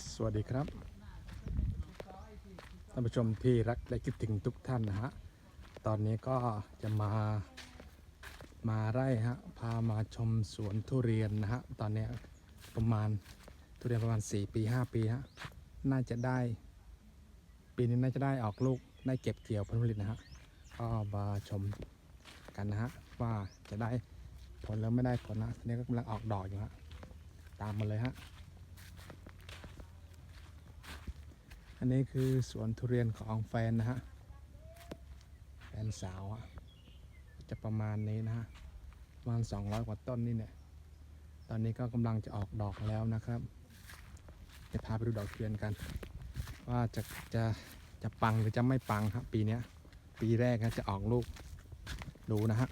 สวัสดีครับท่านผู้ชมที่รักและคิดถึงทุกท่านนะฮะตอนนี้ก็จะมามาไร่ฮะพามาชมสวนทุเรียนนะฮะตอนนี้ประมาณทุเรียนประมาณ 4 ปี 5 ปีฮะน่าจะได้ ปีนี้น่าจะได้ออกลูกได้เก็บเกี่ยวผลผลิตนะฮะก็มาชมกันนะฮะว่าจะได้ผลแล้วไม่ได้ผลนะตอนนี้ก็กำลังออกดอกอยู่ฮะตามมาเลยฮะ อันนี้คือสวนทุเรียนของแฟนนะฮะ แฟนสาวอะจะประมาณนี้นะฮะ ประมาณ 200 กว่าต้นนี่เนี่ย ตอนนี้ก็กำลังจะออกดอกแล้วนะครับ จะพาไปดูดอกทุเรียนกัน ว่าจะจะจะปังหรือจะไม่ปังครับปีนี้ปีแรกนะจะออกลูกดูนะฮะ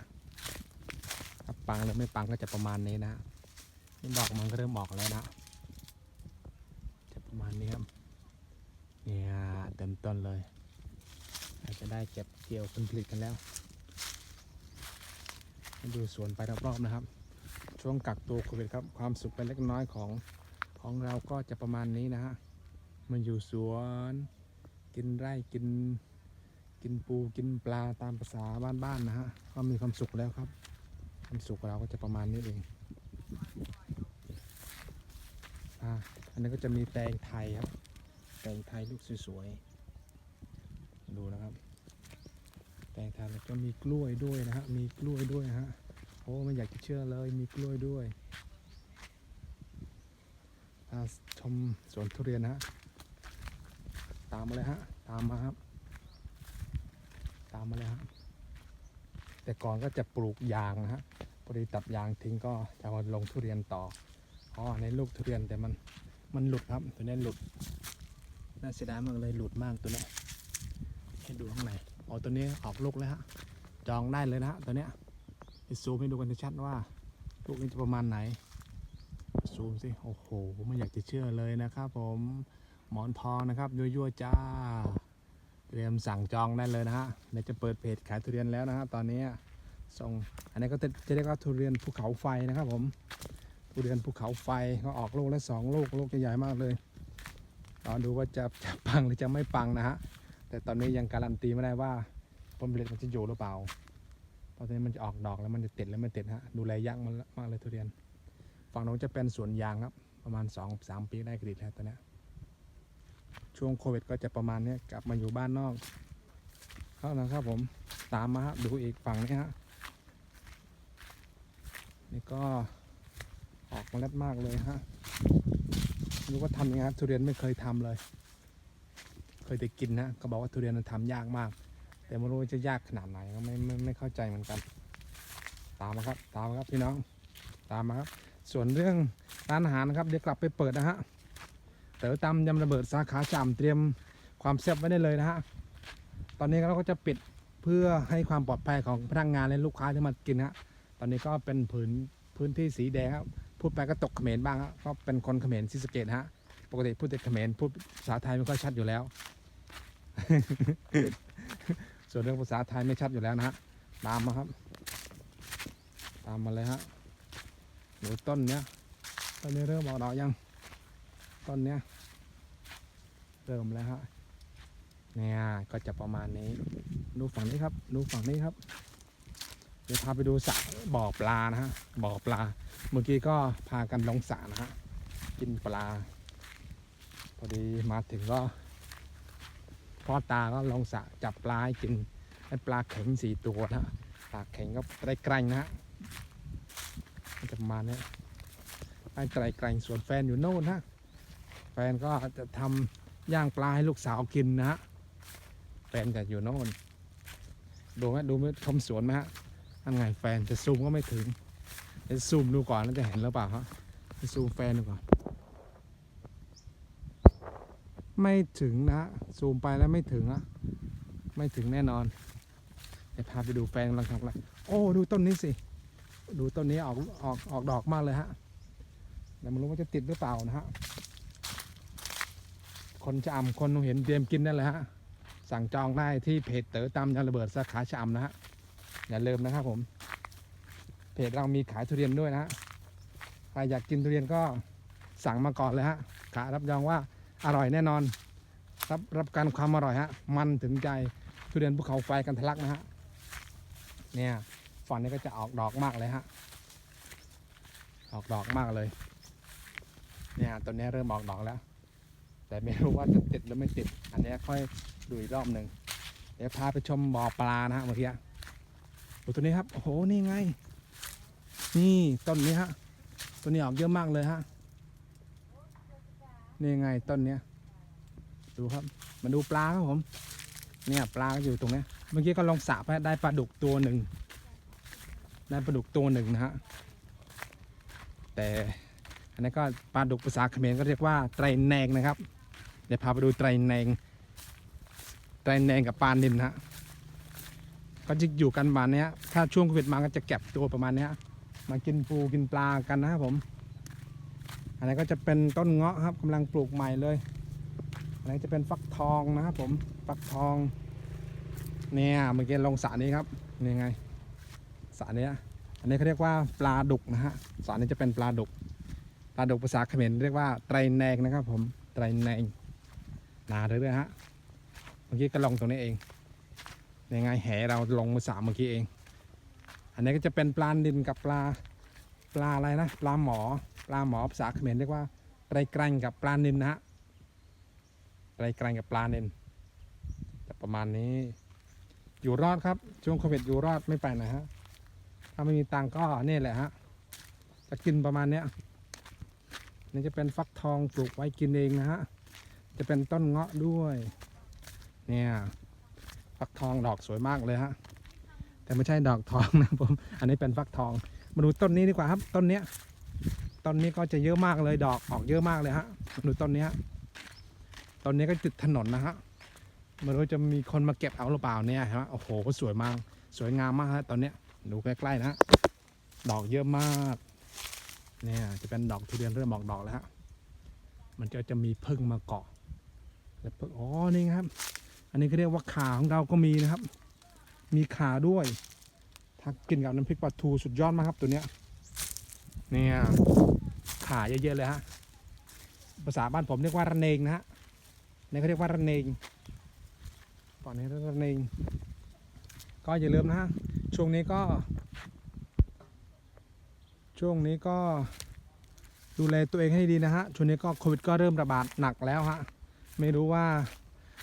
ถ้าปังหรือไม่ปังก็จะประมาณนี้นะนี่ดอกมันก็เริ่มออกแล้วนะประมาณนี้ครับ เนี่ยเต้นเลยเราจจะได้เก็บเกี่ยวผลผลิตกันแล้วมาดูสวนไปรอบๆนะครับ ช่วงกักตัวโควิดครับ ความสุขเป็นเล็กน้อยของของเราก็จะประมาณนี้นะฮะ มันอยู่สวน กินไร่กิน กินปูกินปลาตามภาษาบ้านๆนะฮะ ก็มีความสุขแล้วครับ ความสุขเราก็จะประมาณนี้เอง อ่า อันนี้ก็จะมีแตงไทยครับ แตงไทยลูกสวยๆ ดูนะครับ แตงไทยแล้วก็มีกล้วยด้วยนะฮะมีกล้วยด้วยนะฮะโอ้ไม่อยากจะเชื่อเลยมีกล้วยด้วยอ่าชมสวนทุเรียนนะฮะตามมาเลยฮะตามมาครับ ตามมาเลยฮะแต่ก่อนก็จะปลูกยางนะฮะพอดีตัดยางทิ้งก็จะมาลงทุเรียนต่ออ๋อในลูกทุเรียนแต่มันมันหลุดครับตัวนี้หลุดน่าเสียดายมากเลยหลุดมากตัวนี้ ให้ดูข้างในอ๋อตัวนี้ออกลูกแล้วฮะจองได้เลยนะฮะตัวเนี้ยซูมให้ดูกันชัดว่าลูกนี้จะประมาณไหน ซูมสิโอ้โหไม่อยากจะเชื่อเลยนะครับ ผมหมอนทองนะครับยั่วๆจ้า เตรียมสั่งจองได้เลยนะฮะเดี๋ยวจะเปิดเพจขายทุเรียนแล้วนะฮะตอนนี้ส่งอันนี้ก็จะเรียกว่าทุเรียนภูเขาไฟนะครับ ผมทุเรียนภูเขาไฟก็ออกลูกและสองลูกลูกใหญ่ๆมากเลยรอดูว่าจะจะปังหรือจะไม่ปังนะฮะ แต่ตอนนี้ยังการันตีไม่ได้ว่าผลผลิตมันจะอยู่หรือเปล่า เพราะตอนนี้มันจะออกดอกแล้วมันจะติดแล้วไม่ติดฮะ ดูแลยากมันมากเลยทุเรียน ฝั่งโน้นจะเป็นสวนยางครับ ประมาณ2อสามปีได้กรีดแล้วตอนนี้ ช่วงโควิดก็จะประมาณนี้กลับมาอยู่บ้านนอกเข้านะครับผม ตามมาฮะดูอีกฝั่งนี้ฮะ นี่ก็ออกเมาเล็ดมากเลยฮะรู้ว่าทำยังไงครับทุเรียนไม่เคยทำเลย ยแต่กินนะก็บอกว่าทุเรียนมันทำยากมาก แต่ไม่รู้ว่าจะยากขนาดไหนก็ไม่ไม่ไม่เข้าใจเหมือนกัน ตามมาครับ ตามมาครับพี่น้อง ตามมาครับ ส่วนเรื่องร้านอาหารนะครับเดี๋ยวกลับไปเปิดนะฮะเต๋อตำยำระเบิดสาขาจำเตรียมความแซ่บไว้ได้เลยนะฮะตอนนี้เราก็จะปิดเพื่อให้ความปลอดภัยของพนักงานและลูกค้าที่มากินฮะตอนนี้ก็เป็นพื้นพื้นที่สีแดงครับพูดไปก็ตกเขมรบ้างครับก็เป็นคนเขมรศรีสเกดฮะปกติพูดแต่เขมรพูดภาษาไทยไม่ค่อยชัดอยู่แล้ว ส่วนเรื่องภาษาไทยไม่ชัดอยู่แล้วนะฮะ ตามมาครับ ตามมาเลยฮะดูต้นเนี้ยต้นนี้เริ่มออกดอกยัง ต้นเนี้ยเริ่มแล้วฮะ เนี่ยก็จะประมาณนี้ ดูฝั่งนี้ครับ ดูฝั่งนี้ครับ เดี๋ยวพาไปดูสระบ่อปลานะฮะ บ่อปลา เมื่อกี้ก็พากันลงสระนะฮะ กินปลา พอดีมาถึงก็ พ่อตาก็ลงสะจับปลาให้กินให้ปลาเข็งสี่ตัวนะปลาเข็งก็ได้ไกลๆนะฮะจะมาเนี้ยได้ไกลไกลๆส่วนแฟนอยู่โน่นฮะแฟนก็จะทำย่างปลาให้ลูกสาวกินนะฮะแฟนจะอยู่โน่นดูไหมดูไหมชมสวนไหมฮะนั่นไงแฟนจะซูมก็ไม่ถึงเดี๋ยวซูมดูก่อนแล้วจะเห็นหรือเปล่าครับไปซูมแฟนดูก่อน ไม่ถึงนะฮะซูมไปแล้วไม่ถึงอะไม่ถึงแน่นอนเดี๋ยวพาไปดูแฟนกำลังทำอะไรโอ้ ดูต้นนี้สิ ดูต้นนี้ออกออกออกดอกมากเลยฮะแต่ไม่รู้ว่าจะติดหรือเปล่านะฮะคนจะอ่ำคนเห็นเตรียมกินนั่นแหละฮะสั่งจองได้ที่เพจเต๋อตำยำระเบิดสาขาชะอำนะฮะอย่าลืมนะครับผม เพจเรามีขายทุเรียนด้วยนะฮะใครอยากกินทุเรียนก็สั่งมาก่อนเลยฮะกะรับรองว่า อร่อยแน่นอน รับรับการความอร่อยฮะ มันถึงใจทุเรียนภูเขาไฟกันทะลักนะฮะ เนี่ยฝั่งนี้ก็จะออกดอกมากเลยฮะ ออกดอกมากเลย เนี่ยตัวนี้เริ่มออกดอกแล้ว แต่ไม่รู้ว่าจะติดหรือไม่ติด อันนี้ค่อยดูอีกรอบหนึ่งเดี๋ยวพาไปชมบ่อปลานะฮะเมื่อกี้โอ้ตัวนี้ครับ โอ้โห นี่ไง นี่ต้นนี้ฮะต้นนี้ออกเยอะมากเลยฮะ นี่ไงต้นเนี้ย ดูครับ มาดูปลาครับผม เนี่ยปลาก็อยู่ตรงเนี้ย เมื่อกี้ก็ลองสระไปได้ปลาดุกตัวหนึ่ง ได้ปลาดุกตัวหนึ่งนะฮะ แต่อันนี้ก็ปลาดุกภาษาเขมรก็เรียกว่าไตรแนงนะครับ เดี๋ยวพาไปดูไตรแนง ไตรแนงกับปลานินนะฮะ ก็จะอยู่กันประมาณเนี้ย ถ้าช่วงโควิดมาก็จะเก็บตัวประมาณเนี้ย มากินปูกินปลากันนะครับผม อันนี้ก็จะเป็นต้นเงาะครับกำลังปลูกใหม่เลย อันนี้จะเป็นฟักทองนะครับผมฟักทอง เนี่ยเมื่อกี้ลงสระนี้ครับนี่ไงสระเนี้อันนี้เขาเรียกว่าปลาดุกนะฮะสระนี้จะเป็นปลาดุก ปลาดุกภาษาเขมรเรียกว่าไตรแนงนะครับ ผมไตรแนงนาเรื่อยๆฮะเมื่อกี้ก็ลงตรงนี้เองยังไงแหเราลงมาสระเมื่อกี้เอง อันนี้ก็จะเป็นปลาดินกับปลา ปลาอะไรนะ ปลาหมอ ปลาหมอภาษาเขมรเรียกว่าไรแกรงกับปลานินนะฮะไรแกรงกับปลานินจะประมาณนี้ อยู่รอดครับ ช่วงโควิดอยู่รอดไม่ไปไหนฮะ ถ้าไม่มีตังก็นี่แหละฮะ จะกินประมาณเนี้ยนี่จะเป็นฟักทองปลูกไว้กินเองนะฮะ จะเป็นต้นเงาะด้วย เนี่ย ฟักทองดอกสวยมากเลยฮะ แต่ไม่ใช่ดอกทองนะผม อันนี้เป็นฟักทอง มาดูต้นนี้ดีกว่าครับ ต้นเนี้ยต้นนี้ก็จะเยอะมากเลยดอกออกเยอะมากเลยฮะมาดูต้นนี้ต้นนี้ก็ติดถนนนะฮะไม่รู้จะมีคนมาเก็บเอาหรือเปล่าเนี่ยฮะโอ้โหก็สวยมาก สวยงามมากฮะตอนเนี้ยดูใกล้ๆนะฮะดอกเยอะมาก เนี่ยจะเป็นดอกทุเรียนเริ่มออกดอกแล้วฮะมันจะจะมีพึ่งมาเกาะแล้วพึ่งอ๋อนี่ครับ อันนี้เขาเรียกว่าขาของเราก็มีนะครับ มีขาด้วย ถ้ากินกับน้ำพริกปลาทูสุดยอดมากครับตัวเนี้ยเนี่ยขาเยอะๆเลยฮะภาษาบ้านผมเรียกว่าระเนงนะฮะนี่เขาเรียกว่าระเนงตอนนี้รียกว่าระเนงก็อย่าลืมนะฮะช่วงนี้ก็ ช่วงนี้ก็ดูแลตัวเองให้ดีนะฮะช่วงนี้ก็โควิดก็เริ่มระบาดหนักแล้วฮะไม่รู้ว่า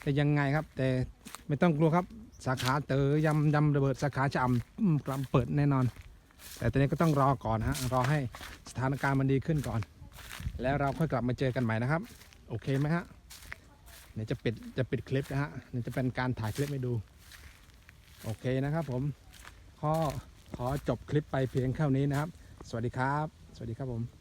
จะยังไงครับ แต่ไม่ต้องกลัวครับสาขาเต๋อยำยำระเบิดสาขาจะอ่ำอืมกลับเปิดแน่นอน แต่ตอนนี้ก็ต้องรอก่อนฮะรอให้สถานการณ์มันดีขึ้นก่อน แล้วเราค่อยกลับมาเจอกันใหม่นะครับ โอเคไหมฮะเดี๋ยวจะปิดจะปิดคลิปนะฮะเดี๋ยวจะเป็นการถ่ายคลิปให้ดู โอเคนะครับ ผมขอขอจบคลิปไปเพียงเท่านี้นะครับ สวัสดีครับ สวัสดีครับผม